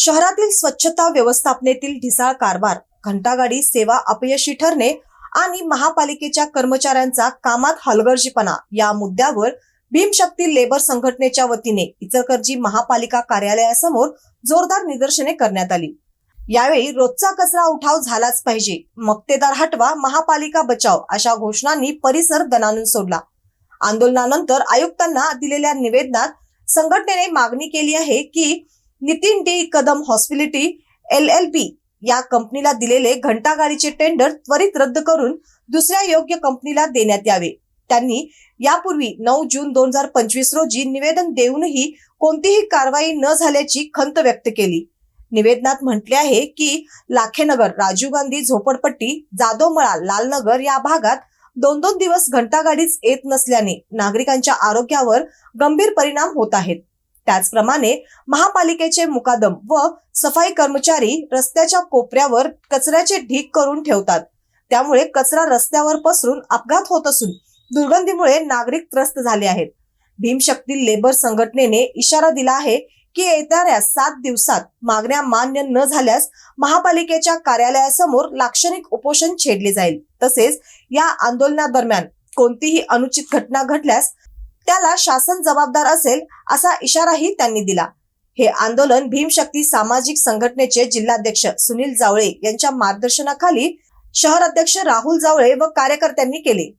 शहरातील स्वच्छता व्यवस्थापनेतील ढिसाळ कारभार घंटागाडी सेवा अपयशी ठरणे आणि महापालिकेच्या कर्मचाऱ्यांचा कामात हलगर्जीपणा या मुद्द्यावर भीमशक्ती लेबर संघटनेच्या वतीने इचलकरजी महापालिका कार्यालयासमोर जोरदार निदर्शने करण्यात आली. यावेळी रोजचा कचरा उठाव झालाच पाहिजे मक्तेदार हटवा महापालिका बचाव अशा घोषणांनी परिसर दणानून सोडला. आंदोलनानंतर आयुक्तांना दिलेल्या निवेदनात संघटनेने मागणी केली आहे की Nitin D Kadam hospitality L L P या कंपनीला दिलेले घंटागाडीचे टेंडर त्वरित रद्द करून दुसऱ्या योग्य कंपनीला देण्यात यावे. त्यांनी यापूर्वी नऊ जून दोन हजार पंचवीस रोजी निवेदन देऊनही कोणतीही कारवाई न झाल्याची खंत व्यक्त केली. निवेदनात म्हटले आहे की लाखेनगर राजीव गांधी झोपडपट्टी जाधवमळा लालनगर या भागात दोन दोन दिवस घंटागाडीच येत नसल्याने नागरिकांच्या आरोग्यावर गंभीर परिणाम होत आहेत. त्याचप्रमाणे महापालिकेचे मुकादम व सफाई कर्मचारी रस्त्याच्या कोपऱ्यावर कचऱ्याचे ढीग करून ठेवतात. त्यामुळे कचरा रस्त्यावर पसरून अपघात होत असून दुर्गंधीमुळे नागरिक त्रस्त झाले आहेत. भीमशक्ती लेबर संघटनेने इशारा दिला आहे की येणाऱ्या सात दिवसात मागण्या मान्य न झाल्यास महापालिकेच्या कार्यालयासमोर लाक्षणिक उपोषण छेडले जाईल. तसेच या आंदोलनादरम्यान कोणतीही अनुचित घटना घडल्यास त्याला शासन जबाबदार असेल असा इशाराही त्यांनी दिला. हे आंदोलन भीमशक्ती सामाजिक संघटनेचे जिल्हाध्यक्ष सुनील जावळे यांच्या मार्गदर्शनाखाली शहर अध्यक्ष राहुल जावळे व कार्यकर्त्यांनी केले.